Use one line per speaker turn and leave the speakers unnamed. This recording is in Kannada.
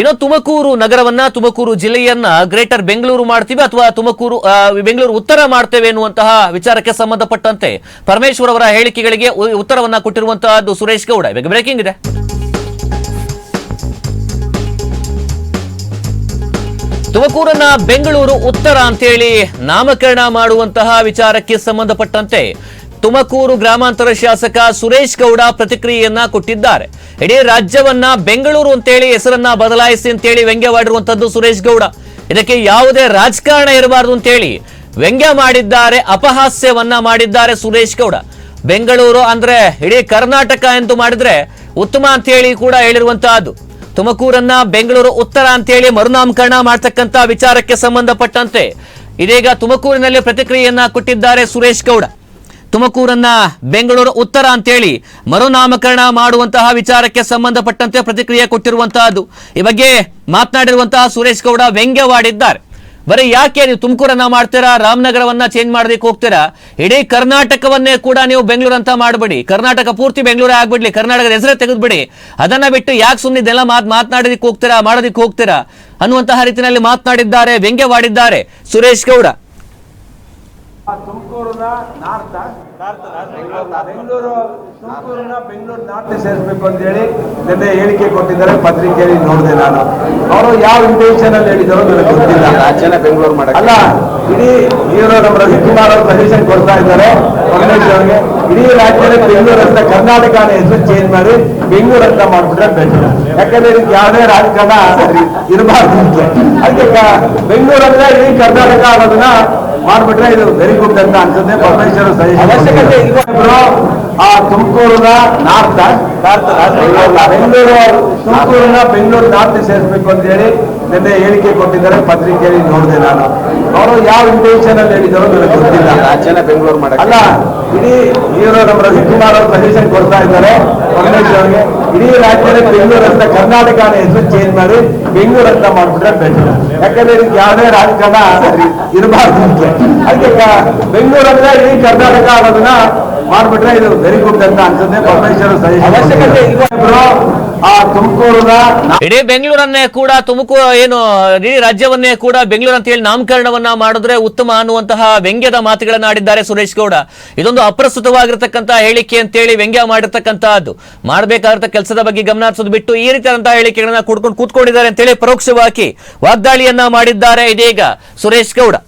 ಇನ್ನು ತುಮಕೂರು ನಗರವನ್ನ, ತುಮಕೂರು ಜಿಲ್ಲೆಯನ್ನ ಗ್ರೇಟರ್ ಬೆಂಗಳೂರು ಮಾಡ್ತೀವಿ ಅಥವಾ ತುಮಕೂರು ಬೆಂಗಳೂರು ಉತ್ತರ ಮಾಡ್ತೇವೆ ಎನ್ನುವಂತಹ ವಿಚಾರಕ್ಕೆ ಸಂಬಂಧಪಟ್ಟಂತೆ ಪರಮೇಶ್ವರ್ ಅವರ ಹೇಳಿಕೆಗಳಿಗೆ ಉತ್ತರವನ್ನ ಕೊಟ್ಟಿರುವಂತಹದ್ದು ಸುರೇಶ್ ಗೌಡ. ಇವಾಗ ಬ್ರೇಕಿಂಗ್ ಇದೆ. ತುಮಕೂರನ್ನ ಬೆಂಗಳೂರು ಉತ್ತರ ಅಂತೇಳಿ ನಾಮಕರಣ ಮಾಡುವಂತಹ ವಿಚಾರಕ್ಕೆ ಸಂಬಂಧಪಟ್ಟಂತೆ ತುಮಕೂರು ಗ್ರಾಮಾಂತರ ಶಾಸಕ ಸುರೇಶ್ ಗೌಡ ಪ್ರತಿಕ್ರಿಯೆಯನ್ನ ಕೊಟ್ಟಿದ್ದಾರೆ. ಇಡೀ ರಾಜ್ಯವನ್ನ ಬೆಂಗಳೂರು ಅಂತೇಳಿ ಹೆಸರನ್ನ ಬದಲಾಯಿಸಿ ಅಂತೇಳಿ ವ್ಯಂಗ್ಯವಾಡಿರುವಂತದ್ದು ಸುರೇಶ್ ಗೌಡ. ಇದಕ್ಕೆ ಯಾವುದೇ ರಾಜಕಾರಣ ಇರಬಾರದು ಅಂತೇಳಿ ವ್ಯಂಗ್ಯ ಮಾಡಿದ್ದಾರೆ, ಅಪಹಾಸ್ಯವನ್ನ ಮಾಡಿದ್ದಾರೆ ಸುರೇಶ್ ಗೌಡ. ಬೆಂಗಳೂರು ಅಂದ್ರೆ ಇಡೀ ಕರ್ನಾಟಕ ಎಂದು ಮಾಡಿದ್ರೆ ಉತ್ತಮ ಅಂತ ಹೇಳಿ ಕೂಡ ಹೇಳಿರುವಂತಹದ್ದು. ತುಮಕೂರನ್ನ ಬೆಂಗಳೂರು ಉತ್ತರ ಅಂತೇಳಿ ಮರುನಾಮಕರಣ ಮಾಡ್ತಕ್ಕಂತ ವಿಚಾರಕ್ಕೆ ಸಂಬಂಧಪಟ್ಟಂತೆ ಇದೀಗ ತುಮಕೂರಿನಲ್ಲಿ ಪ್ರತಿಕ್ರಿಯೆಯನ್ನ ಕೊಟ್ಟಿದ್ದಾರೆ ಸುರೇಶ್ ಗೌಡ. ತುಮಕೂರನ್ನ ಬೆಂಗಳೂರು ಉತ್ತರ ಅಂತೇಳಿ ಮರುನಾಮಕರಣ ಮಾಡುವಂತಹ ವಿಚಾರಕ್ಕೆ ಸಂಬಂಧಪಟ್ಟಂತೆ ಪ್ರತಿಕ್ರಿಯೆ ಕೊಟ್ಟಿರುವಂತಹದ್ದು. ಈ ಬಗ್ಗೆ ಮಾತನಾಡಿರುವಂತಹ ಸುರೇಶ್ ಗೌಡ ವ್ಯಂಗ್ಯವಾಡಿದ್ದಾರೆ. ಬರೀ ಯಾಕೆ ನೀವು ತುಮಕೂರನ್ನ ಮಾಡ್ತೀರಾ, ರಾಮನಗರವನ್ನ ಚೇಂಜ್ ಮಾಡೋದಕ್ಕೆ ಹೋಗ್ತೀರಾ? ಇಡೀ ಕರ್ನಾಟಕವನ್ನೇ ಕೂಡ ನೀವು ಬೆಂಗಳೂರು ಅಂತ ಮಾಡಬೇಡಿ. ಕರ್ನಾಟಕ ಪೂರ್ತಿ ಬೆಂಗಳೂರು ಆಗ್ಬಿಡ್ಲಿ, ಕರ್ನಾಟಕದ ಹೆಸರೇ ತೆಗೆದ್ಬಿಡಿ. ಅದನ್ನ ಬಿಟ್ಟು ಯಾಕೆ ಸುಮ್ಮನೆ ಇದೆಲ್ಲ ಮಾತ್ ಮಾತನಾಡೋದಕ್ಕೆ ಹೋಗ್ತೀರಾ, ಮಾಡೋದಕ್ಕೆ ಹೋಗ್ತೀರಾ ಅನ್ನುವಂತಹ ರೀತಿಯಲ್ಲಿ ಮಾತನಾಡಿದ್ದಾರೆ, ವ್ಯಂಗ್ಯವಾಡಿದ್ದಾರೆ ಸುರೇಶ್ ಗೌಡ.
ತುಮಕೂರಿನ ನಾರ್ತ್ ಬೆಂಗಳೂರು ತುಮಕೂರಿನ ಬೆಂಗಳೂರು ನಾರ್ತ್ ಸೇರಿಸಬೇಕು ಅಂತ ಹೇಳಿ ನಿನ್ನೆ ಹೇಳಿಕೆ ಕೊಟ್ಟಿದ್ದಾರೆ ಪತ್ರಿಕೆಯಲ್ಲಿ ನೋಡಿದೆ ನಾನು. ಅವರು ಯಾವ ಇಂಟೆನ್ಷನ್ ಅಲ್ಲಿ ಹೇಳಿದಾರೋ ನನಗೆ ಗೊತ್ತಿಲ್ಲ.
ರಾಜ್ಯನ ಬೆಂಗಳೂರು ಮಾಡಕ್ಕೆ.
ಅಲ್ಲ ಇಡೀ ಇವರು ನಮ್ಮ ರವಿಕುಮಾರ್ ಅವರು ಸಜೆಷನ್ ಕೊಡ್ತಾ ಇದ್ದಾರೆ ಪರಮೇಶ್ವರ್ ಅವರಿಗೆ. ಇಡೀ ರಾಜ್ಯದ ಬೆಂಗಳೂರು ಅಂತ ಕರ್ನಾಟಕನ ಹೆಸರು ಚೇಂಜ್ ಮಾಡಿ ಬೆಂಗಳೂರು ಅಂತ ಮಾಡ್ಬಿಟ್ರೆ ಬೆಟರ್ ಯಾಕಂದ್ರೆ ಇದಕ್ಕೆ ಯಾವುದೇ ರಾಜಕಾರಣ ಇರಬಾರ್ದು ಅದಕ್ಕೆ ಬೆಂಗಳೂರು ಅಂದ್ರೆ ಇಡೀ ಕರ್ನಾಟಕ ಅನ್ನೋದನ್ನ ಮಾಡ್ಬಿಟ್ರೆ ಇದು ವೆರಿ ಗುಡ್ ಅಂತ ಅನ್ಸುತ್ತೆ. ಪರಮೇಶ್ವರ ಅವಶ್ಯಕತೆ ಆ ತುಮಕೂರಿನ ನಾರ್ತ್ ಬೆಂಗಳೂರು ತುಮಕೂರಿನ ಬೆಂಗಳೂರು ನಾರ್ತ್ ಸೇರಿಸ್ಬೇಕು ಅಂತ ಹೇಳಿ ನಿನ್ನೆ ಹೇಳಿಕೆ ಕೊಟ್ಟಿದ್ದಾರೆ. ಪತ್ರಿಕೆಯಲ್ಲಿ ನೋಡಿದೆ ನಾನು. ಅವರು ಯಾವ ಇಂಟೆನ್ಷನ್ ಅಲ್ಲಿ ಹೇಳಿದಾರೋ ನನಗೆ ಗೊತ್ತಿಲ್ಲ.
ಬೆಂಗಳೂರು ಮಾಡಲ್ಲ
ಅಲ್ಲ ಇಡೀ ಇವರು ನಮ್ಮ ರವಿಕುಮಾರ್ ಅವರು ಸಜೆಷನ್ ಕೊಡ್ತಾ ಇದ್ದಾರೆ. ಪರಮೇಶ್ವರ್ ಅವರಿಗೆ. ಇಡೀ ರಾಜ್ಯದ ಬೆಂಗಳೂರು ಅಂತ ಕರ್ನಾಟಕನ ಹೆಸರು ಚೇಂಜ್ ಮಾಡಿ ಬೆಂಗಳೂರು ಅಂತ ಮಾಡ್ಬಿಟ್ರೆ ಬೆಟರ್ ಯಾಕಂದ್ರೆ ಇದಕ್ಕೆ ಯಾವುದೇ ರಾಜಕಾರಣ ಇರಬಾರ್ದು ಅದಕ್ಕೆ ಕ- ಬೆಂಗಳೂರು ಅಂದ್ರೆ ಇಡೀ ಕರ್ನಾಟಕ ಅನ್ನೋದನ್ನ ಮಾಡ್ಬಿಟ್ರೆ ಇದು ವೆರಿ ಗುಡ್ ಅಂತ ಅನ್ಸುತ್ತೆ. ಪರಮೇಶ್ವರ್ ಅವಶ್ಯಕತೆ
ಇಡೀ ಬೆಂಗಳೂರನ್ನೇ ಕೂಡ ತುಮಕೂರು, ಏನು, ಇಡೀ ರಾಜ್ಯವನ್ನೇ ಕೂಡ ಬೆಂಗಳೂರು ಅಂತ ಹೇಳಿ ನಾಮಕರಣವನ್ನ ಮಾಡಿದ್ರೆ ಉತ್ತಮ ಅನ್ನುವಂತಹ ವ್ಯಂಗ್ಯದ ಮಾತುಗಳನ್ನ ಆಡಿದ್ದಾರೆ ಸುರೇಶ್ ಗೌಡ. ಇದೊಂದು ಅಪ್ರಸ್ತುತವಾಗಿರ್ತಕ್ಕಂಥ ಹೇಳಿಕೆ ಅಂತೇಳಿ ವ್ಯಂಗ್ಯ ಮಾಡಿರ್ತಕ್ಕಂತಹದ್ದು ಮಾಡಬೇಕಾದಂತ ಕೆಲಸದ ಬಗ್ಗೆ ಗಮನ ಹರಿಸೋದು ಬಿಟ್ಟು ಈ ರೀತಿಯಾದಂತಹ ಹೇಳಿಕೆಗಳನ್ನ ಕೂಡ್ಕೊಂಡು ಕೂತ್ಕೊಂಡಿದ್ದಾರೆ ಅಂತೇಳಿ ಪರೋಕ್ಷವಾಗಿ ವಾಗ್ದಾಳಿಯನ್ನ ಮಾಡಿದ್ದಾರೆ ಇದೀಗ ಸುರೇಶ್ ಗೌಡ.